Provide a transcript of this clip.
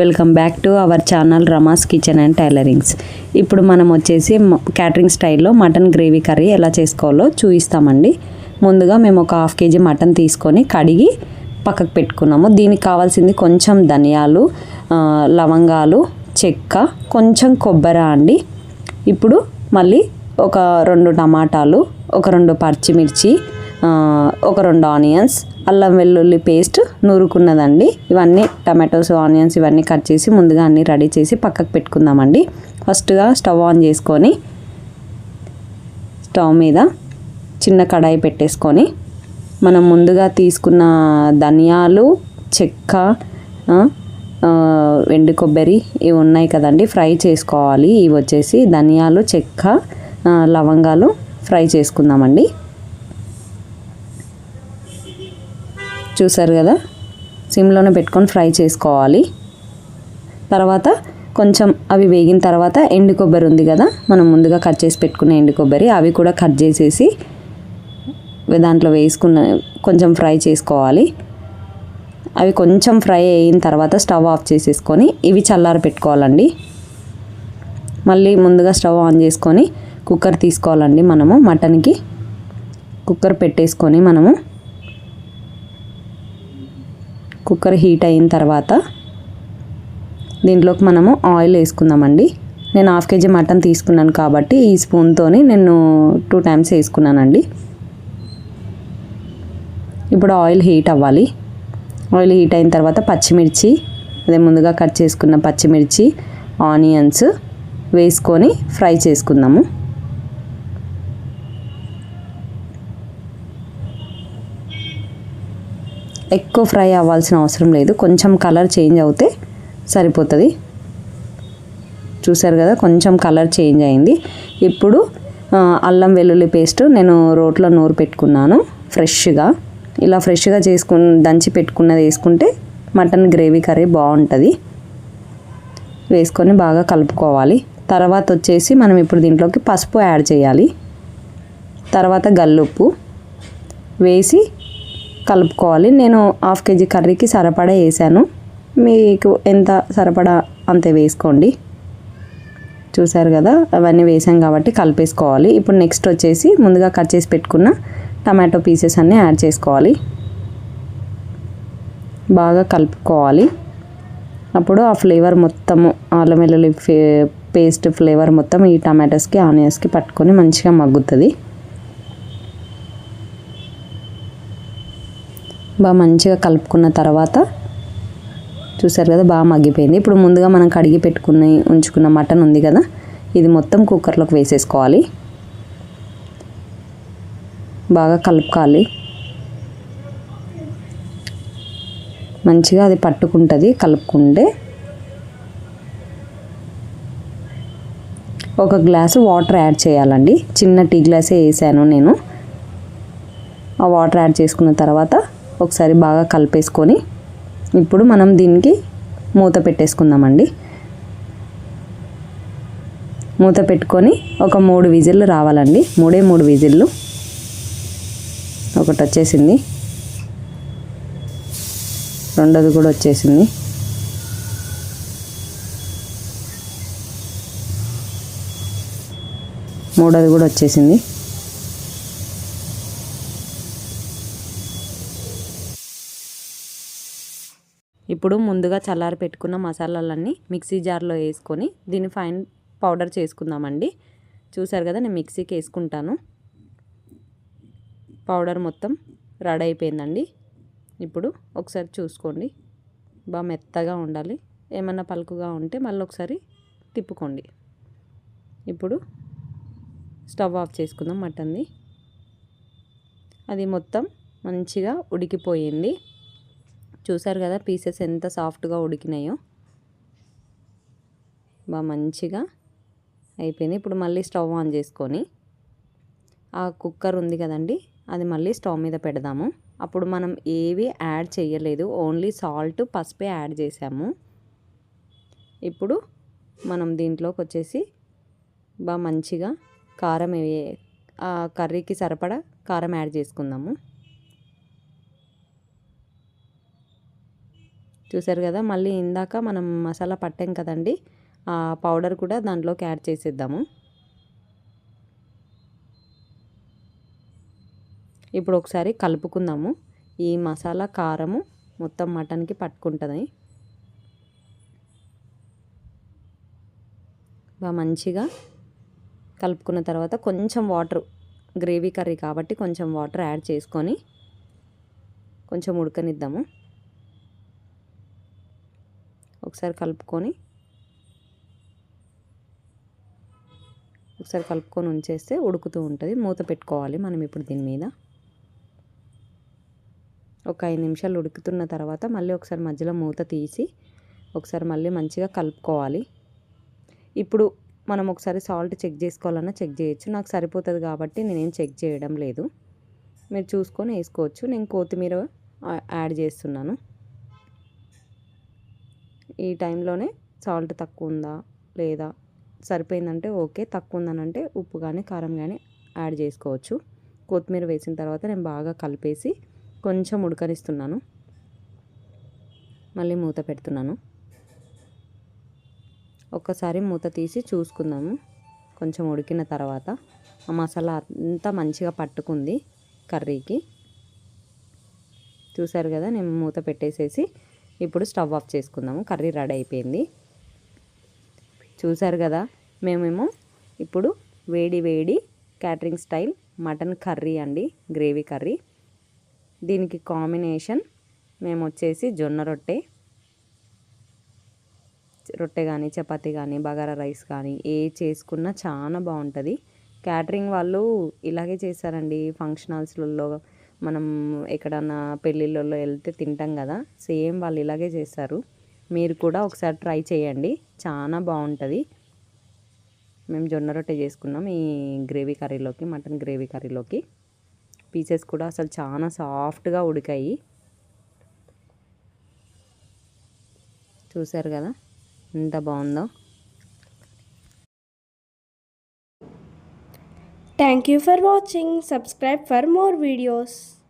Welcome back to our channel Rama's kitchen and tailorings. ఇప్పుడు మనం వచ్చేసి క్యాటరింగ్ స్టైల్లో మటన్ గ్రేవీ కర్రీ ఎలా చేసుకోవాలో చూపిస్తామండి ముందుగా మేము ఒక హాఫ్ కేజీ మటన్ తీసుకొని కడిగి పక్కకు పెట్టుకున్నాము. దీనికి కావాల్సింది కొంచెం ధనియాలు లవంగాలు చెక్క కొంచెం కొబ్బరి అండి. ఇప్పుడు మళ్ళీ ఒక రెండు టమాటాలు ఒక రెండు పచ్చిమిర్చి ఒక రెండు ఆనియన్స్ అల్లం వెల్లుల్లి పేస్ట్ నూరుకున్నదండి. ఇవన్నీ టమాటోస్ ఆనియన్స్ ఇవన్నీ కట్ చేసి ముందుగా అన్నీ రెడీ చేసి పక్కకు పెట్టుకుందామండి. ఫస్ట్గా స్టవ్ ఆన్ చేసుకొని స్టవ్ మీద చిన్న కడాయి పెట్టేసుకొని మనం ముందుగా తీసుకున్న ధనియాలు చెక్క ఎండు కొబ్బరి ఇవి ఉన్నాయి కదండి ఫ్రై చేసుకోవాలి. ఇవి వచ్చేసి ధనియాలు చెక్క లవంగాలు ఫ్రై చేసుకుందామండి. చూసారు కదా? సిమ్లోనే పెట్టుకొని ఫ్రై చేసుకోవాలి. తర్వాత కొంచెం అవి వేగిన తర్వాత ఎండు కొబ్బరి ఉంది కదా? మనం ముందుగా కట్ చేసి పెట్టుకున్న ఎండు కొబ్బరి అవి కూడా కట్ చేసేసి దాంట్లో వేసుకున్న కొంచెం ఫ్రై చేసుకోవాలి. అవి కొంచెం ఫ్రై అయిన తర్వాత స్టవ్ ఆఫ్ చేసేసుకొని ఇవి చల్లారి పెట్టుకోవాలండి. మళ్ళీ ముందుగా స్టవ్ ఆన్ చేసుకొని కుక్కర్ తీసుకోవాలండి మనము మటన్కి. కుక్కర్ పెట్టేసుకొని మనము కుక్కర్ హీట్ అయిన తర్వాత దీంట్లోకి మనము ఆయిల్ వేసుకుందామండి. నేను హాఫ్ కేజీ మటన్ తీసుకున్నాను కాబట్టి ఈ స్పూన్తోని నేను టూ టైమ్స్ వేసుకున్నానండి. ఇప్పుడు ఆయిల్ హీట్ అవ్వాలి. ఆయిల్ హీట్ అయిన తర్వాత పచ్చిమిర్చి అదే ముందుగా కట్ చేసుకున్న పచ్చిమిర్చి ఆనియన్స్ వేసుకొని ఫ్రై చేసుకుందాము. ఎక్కువ ఫ్రై అవ్వాల్సిన అవసరం లేదు. కొంచెం కలర్ చేంజ్ అవుతే సరిపోతుంది. చూసారు కదా కొంచెం కలర్ చేంజ్ అయింది. ఇప్పుడు అల్లం వెల్లుల్లి పేస్ట్ నేను రోట్లో నూరు పెట్టుకున్నాను ఫ్రెష్గా. ఇలా ఫ్రెష్గా చేసుకుని దంచి పెట్టుకున్నది వేసుకుంటే మటన్ గ్రేవీ కర్రీ బాగుంటుంది. వేసుకొని బాగా కలుపుకోవాలి. తర్వాత వచ్చేసి మనం ఇప్పుడు దీంట్లోకి పసుపు యాడ్ చేయాలి. తర్వాత గల్లుప్పు వేసి కలుపుకోవాలి. నేను హాఫ్ కేజీ కర్రీకి సరిపడా వేసాను. మీకు ఎంత సరిపడా అంతే వేసుకోండి. చూసారు కదా అవన్నీ వేసాం కాబట్టి కలిపేసుకోవాలి. ఇప్పుడు నెక్స్ట్ వచ్చేసి ముందుగా కట్ చేసి పెట్టుకున్న టమాటో పీసెస్ అన్నీ యాడ్ చేసుకోవాలి. బాగా కలుపుకోవాలి. అప్పుడు ఆ ఫ్లేవర్ మొత్తము అల్లం వెల్లుల్లి పేస్ట్ ఫ్లేవర్ మొత్తం ఈ టమాటోస్కి ఆనియన్స్కి పట్టుకొని మంచిగా మగ్గుతుంది. బాగా మంచిగా కలుపుకున్న తర్వాత చూసారు కదా బాగా మగ్గిపోయింది. ఇప్పుడు ముందుగా మనం కడిగి పెట్టుకుని ఉంచుకున్న మటన్ ఉంది కదా ఇది మొత్తం కుక్కర్లోకి వేసేసుకోవాలి. బాగా కలుపుకోవాలి. మంచిగా అది పట్టుకుంటుంది కలుపుకుంటే ఒక గ్లాసు వాటర్ యాడ్ చేయాలండి. చిన్న టీ గ్లాసే వేసాను నేను. ఆ వాటర్ యాడ్ చేసుకున్న తర్వాత ఒకసారి బాగా కలిపేసుకొని ఇప్పుడు మనం దీనికి మూత పెట్టేసుకుందామండి. మూత పెట్టుకొని ఒక మూడు విజిల్లు రావాలండి. మూడే మూడు విజిల్లు. ఒకటి వచ్చేసింది. రెండోది కూడా వచ్చేసింది. మూడోది కూడా వచ్చేసింది. ఇప్పుడు ముందుగా చల్లారి పెట్టుకున్న మసాలాలన్నీ మిక్సీ జార్లో వేసుకొని దీన్ని ఫైన్ పౌడర్ చేసుకుందామండి. చూసారు కదా నేను మిక్సీకి వేసుకుంటాను. పౌడర్ మొత్తం రెడీ అయిపోయిందండి. ఇప్పుడు ఒకసారి చూసుకోండి. బాగా మెత్తగా ఉండాలి. ఏమన్నా పలుకుగా ఉంటే మళ్ళీ ఒకసారి తిప్పుకోండి. ఇప్పుడు స్టవ్ ఆఫ్ చేసుకుందాం మటన్ది అది మొత్తం మంచిగా ఉడికిపోయింది. చూసారు కదా పీసెస్ ఎంత సాఫ్ట్గా ఉడికినాయో? బాగా మంచిగా అయిపోయింది. ఇప్పుడు మళ్ళీ స్టవ్ ఆన్ చేసుకొని ఆ కుక్కర్ ఉంది కదండి అది మళ్ళీ స్టవ్ మీద పెడదాము. అప్పుడు మనం ఏవి యాడ్ చేయలేదు ఓన్లీ సాల్ట్ పసుపే యాడ్ చేసాము. ఇప్పుడు మనం దీంట్లోకి వచ్చేసి బాగా మంచిగా కారం ఆ కర్రీకి సరిపడా కారం యాడ్ చేసుకుందాము. చూసారు కదా మళ్ళీ ఇందాక మనం మసాలా పట్టాం కదండి ఆ పౌడర్ కూడా దాంట్లోకి యాడ్ చేసేద్దాము. ఇప్పుడు ఒకసారి కలుపుకుందాము. ఈ మసాలా కారము మొత్తం మటన్కి పట్టుకుంటుంది. బాగా మంచిగా కలుపుకున్న తర్వాత కొంచెం వాటర్ గ్రేవీ కర్రీ కాబట్టి కొంచెం వాటర్ యాడ్ చేసుకొని కొంచెం ఉడకనిద్దాము. ఒకసారి కలుపుకొని ఒకసారి కలుపుకొని ఉంచేస్తే ఉడుకుతూ ఉంటుంది. మూత పెట్టుకోవాలి మనం ఇప్పుడు దీని మీద. ఒక ఐదు నిమిషాలు ఉడుకుతున్న తర్వాత మళ్ళీ ఒకసారి మధ్యలో మూత తీసి ఒకసారి మళ్ళీ మంచిగా కలుపుకోవాలి. ఇప్పుడు మనం ఒకసారి సాల్ట్ చెక్ చేసుకోవాలన్నా చెక్ చేయొచ్చు. నాకు సరిపోతుంది కాబట్టి నేనేం చెక్ చేయడం లేదు. మీరు చూసుకొని వేసుకోవచ్చు. నేను కొత్తిమీర యాడ్ చేస్తున్నాను. ఈ టైంలోనే సాల్ట్ తక్కువ ఉందా లేదా? సరిపోయిందంటే ఓకే తక్కువ ఉందనంటే ఉప్పు కానీ కారం కానీ యాడ్ చేసుకోవచ్చు. కొత్తిమీర వేసిన తర్వాత నేను బాగా కలిపేసి కొంచెం ఉడకనిస్తున్నాను. మళ్ళీ మూత పెడుతున్నాను. ఒక్కసారి మూత తీసి చూసుకుందాము. కొంచెం ఉడికిన తర్వాత ఆ మసాలా అంతా మంచిగా పట్టుకుంది కర్రీకి. చూసారు కదా నేను మూత పెట్టేసేసి ఇప్పుడు స్టవ్ ఆఫ్ చేసుకుందాము. కర్రీ రెడీ అయిపోయింది. చూసారు కదా మేమేమో ఇప్పుడు వేడి వేడి క్యాటరింగ్ స్టైల్ మటన్ కర్రీ అండి గ్రేవీ కర్రీ. దీనికి కాంబినేషన్ మేము వచ్చేసి జొన్న రొట్టె రొట్టె కానీ చపాతి కానీ బగారా రైస్ కానీ ఏ చేసుకున్నా చాలా బాగుంటుంది. క్యాటరింగ్ వాళ్ళు ఇలాగే చేశారండి ఫంక్షన్ హాల్స్లలో మనం ఎక్కడన్నా పెళ్ళిళ్ళలో వెళ్తే తింటాం కదా సేమ్ వాళ్ళు ఇలాగే చేస్తారు. మీరు కూడా ఒకసారి ట్రై చేయండి చాలా బాగుంటుంది. మేము జొన్న రొట్టె చేసుకున్నాం ఈ గ్రేవీ కర్రీలోకి మటన్ గ్రేవీ కర్రీలోకి. పీసెస్ కూడా అసలు చాలా సాఫ్ట్గా ఉడికాయి. చూశారు కదా ఎంత బాగుందో. Thank you for watching. Subscribe for more videos.